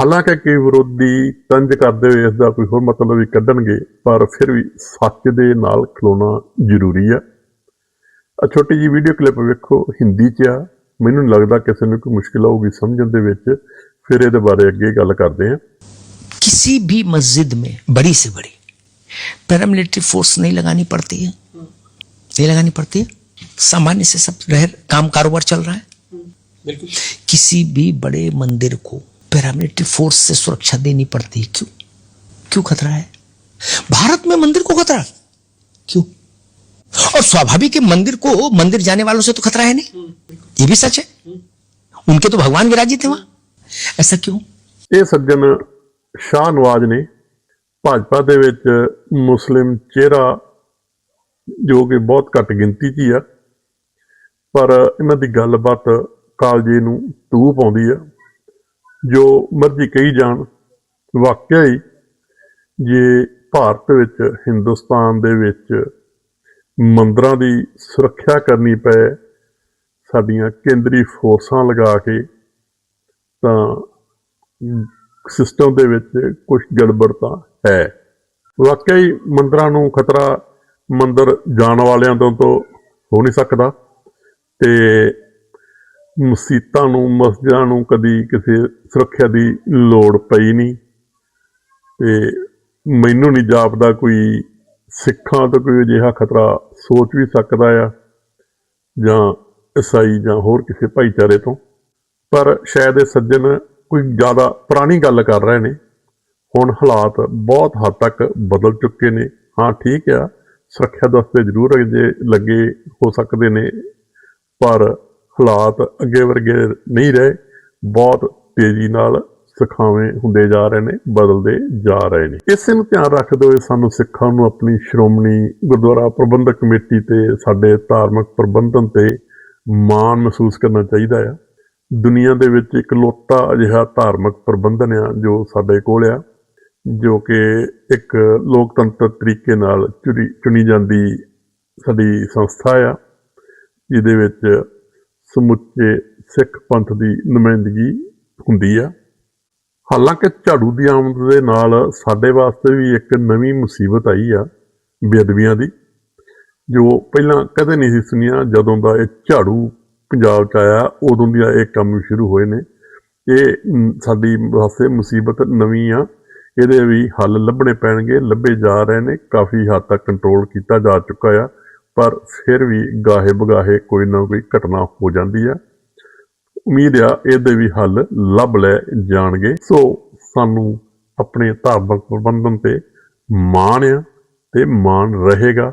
ਹਾਲਾਂਕਿ ਕਈ ਵਿਰੋਧੀ ਤੰਜ ਕਰਦੇ ਹੋਏ ਇਸ ਦਾ ਕੋਈ ਹੋਰ ਮਤਲਬ ਵੀ ਕੱਢਣਗੇ ਪਰ ਫਿਰ ਵੀ ਸੱਚ ਦੇ ਨਾਲ ਖਲੋਣਾ ਜ਼ਰੂਰੀ ਆ ਆ ਛੋਟੀ ਜੀ ਵੀਡੀਓ ਕਲਿੱਪ ਵੇਖੋ ਹਿੰਦੀ 'ਚ ਆ ਮੈਨੂੰ ਨਹੀਂ ਲੱਗਦਾ ਕਿਸੇ ਨੂੰ ਕੋਈ ਮੁਸ਼ਕਿਲ ਆਊਗੀ ਸਮਝਣ ਦੇ ਵਿੱਚ ਫਿਰ ਇਹਦੇ ਬਾਰੇ ਅੱਗੇ ਗੱਲ ਕਰਦੇ ਹਾਂ किसी भी मस्जिद में बड़ी से बड़ी पैरामिलिट्री फोर्स नहीं लगानी पड़ती है नहीं लगानी पड़ती है सामान्य से सब रह काम कारोबार चल रहा है बिल्कुल किसी भी बड़े मंदिर को पैरामिलिट्री फोर्स से सुरक्षा देनी पड़ती है क्यों क्यों खतरा है भारत में मंदिर को खतरा क्यों और स्वाभाविक है मंदिर को मंदिर जाने वालों से तो खतरा है नहीं ये भी सच है उनके तो भगवान विराजित है वहां ऐसा क्यों ਇਹ ਸੱਜਣ ਸ਼ਾਹ ਨਵਾਜ਼ ਨੇ ਭਾਜਪਾ ਦੇ ਵਿੱਚ ਮੁਸਲਿਮ ਚਿਹਰਾ ਜੋ ਕਿ ਬਹੁਤ ਘੱਟ ਗਿਣਤੀ 'ਚ ਹੀ ਆ ਪਰ ਇਹਨਾਂ ਦੀ ਗੱਲਬਾਤ ਕਾਲਜੇ ਨੂੰ ਤੂੰ ਪਾਉਂਦੀ ਆ ਜੋ ਮਰਜ਼ੀ ਕਹੀ ਜਾਣ, ਵਾਕਿਆ ਹੀ ਜੇ ਭਾਰਤ ਵਿੱਚ, ਹਿੰਦੁਸਤਾਨ ਦੇ ਵਿੱਚ ਮੰਦਰਾਂ ਦੀ ਸੁਰੱਖਿਆ ਕਰਨੀ ਪਏ, ਸਾਡੀਆਂ ਕੇਂਦਰੀ ਫੋਰਸਾਂ ਲਗਾ ਕੇ, ਤਾਂ ਸਿਸਟਮ ਦੇ ਵਿੱਚ ਕੁਝ ਗੜਬੜਤਾ ਹੈ। ਵਾਕਿਆ ਹੀ ਮੰਦਰਾਂ ਨੂੰ ਖਤਰਾ ਮੰਦਰ ਜਾਣ ਵਾਲਿਆਂ ਤੋਂ ਤੋਂ ਹੋ ਨਹੀਂ ਸਕਦਾ। ਤੇ ਮਸੀਤਾਂ ਨੂੰ, ਮਸਜਿਦਾਂ ਨੂੰ ਕਦੀ ਕਿਸੇ ਸੁਰੱਖਿਆ ਦੀ ਲੋੜ ਪਈ ਨਹੀਂ। ਤੇ ਮੈਨੂੰ ਨਹੀਂ ਜਾਪਦਾ ਕੋਈ ਸਿੱਖਾਂ ਤੋਂ ਕੋਈ ਅਜਿਹਾ ਖਤਰਾ ਸੋਚ ਵੀ ਸਕਦਾ ਆ, ਜਾਂ ਈਸਾਈ ਜਾਂ ਹੋਰ ਕਿਸੇ ਭਾਈਚਾਰੇ ਤੋਂ। ਪਰ ਸ਼ਾਇਦ ਇਹ ਸੱਜਣ ਕੋਈ ਜ਼ਿਆਦਾ ਪੁਰਾਣੀ ਗੱਲ ਕਰ ਰਹੇ ਨੇ। ਹੁਣ ਹਾਲਾਤ ਬਹੁਤ ਹੱਦ ਤੱਕ ਬਦਲ ਚੁੱਕੇ ਨੇ। ਹਾਂ, ਠੀਕ ਆ, ਸੁਰੱਖਿਆ ਦਸਤੇ ਜ਼ਰੂਰ ਅਜੇ ਲੱਗੇ ਹੋ ਸਕਦੇ ਨੇ, ਪਰ ਹਾਲਾਤ ਅੱਗੇ ਵਰਗੇ ਨਹੀਂ ਰਹੇ। ਬਹੁਤ ਤੇਜ਼ੀ ਨਾਲ ਸਿਖਾਵੇਂ ਹੁੰਦੇ ਜਾ ਰਹੇ ਨੇ, ਬਦਲਦੇ ਜਾ ਰਹੇ ਨੇ। ਇਸੇ ਨੂੰ ਧਿਆਨ ਰੱਖਦੇ ਹੋਏ ਸਾਨੂੰ ਸਿੱਖਾਂ ਨੂੰ ਆਪਣੀ ਸ਼੍ਰੋਮਣੀ ਗੁਰਦੁਆਰਾ ਪ੍ਰਬੰਧਕ ਕਮੇਟੀ ਤੇ ਸਾਡੇ ਧਾਰਮਿਕ ਪ੍ਰਬੰਧਨ ਤੇ ਮਾਣ ਮਹਿਸੂਸ ਕਰਨਾ ਚਾਹੀਦਾ ਆ। ਦੁਨੀਆ ਦੇ ਵਿੱਚ ਇਕਲੌਤਾ ਅਜਿਹਾ ਧਾਰਮਿਕ ਪ੍ਰਬੰਧਨ ਆ ਜੋ ਸਾਡੇ ਕੋਲ ਆ, ਜੋ ਕਿ ਇੱਕ ਲੋਕਤੰਤਰ ਤਰੀਕੇ ਨਾਲ ਚੁਣੀ ਚੁਣੀ ਜਾਂਦੀ ਸਾਡੀ ਸੰਸਥਾ ਆ, ਜਿਹਦੇ ਵਿੱਚ ਸਮੁੱਚੇ ਸਿੱਖ ਪੰਥ ਦੀ ਨੁਮਾਇੰਦਗੀ ਹੁੰਦੀ ਆ। ਹਾਲਾਂਕਿ ਝਾੜੂ ਦੀ ਆਮਦ ਦੇ ਨਾਲ ਸਾਡੇ ਵਾਸਤੇ ਵੀ ਇੱਕ ਨਵੀਂ ਮੁਸੀਬਤ ਆਈ ਆ ਬੇਅਦਬੀਆਂ ਦੀ, ਜੋ ਪਹਿਲਾਂ ਕਦੇ ਨਹੀਂ ਸੀ ਸੁਣੀਆ ਜਦੋਂ ਦਾ ਇਹ ਝਾੜੂ ਪੰਜਾਬ ਚ ਆਇਆ, ਉਦੋਂ ਦੀਆਂ ਇਹ ਕੰਮ ਸ਼ੁਰੂ ਹੋਏ ਨੇ। ਇਹ ਸਾਡੀ ਵਾਸਤੇ ਮੁਸੀਬਤ ਨਵੀਂ ਆ। ਇਹਦੇ ਵੀ ਹੱਲ ਲੱਭਣੇ ਪੈਣਗੇ, ਲੱਭੇ ਜਾ ਰਹੇ ਨੇ, ਕਾਫੀ ਹੱਦ ਤੱਕ ਕੰਟਰੋਲ ਕੀਤਾ ਜਾ ਚੁੱਕਾ ਆ। ਪਰ ਫਿਰ ਵੀ ਗਾਹੇ ਬਗਾਹੇ ਕੋਈ ਨਾ ਕੋਈ ਘਟਨਾ ਹੋ ਜਾਂਦੀ ਆ ਉਮੀਦ ਆ ਇਹਦੇ ਵੀ ਹੱਲ ਲੱਭ ਲੈ ਜਾਣਗੇ। ਸੋ ਸਾਨੂੰ ਆਪਣੇ ਧਾਰਮਿਕ ਪ੍ਰਬੰਧਨ ਤੇ ਮਾਣ ਆ ਤੇ ਮਾਣ ਰਹੇਗਾ।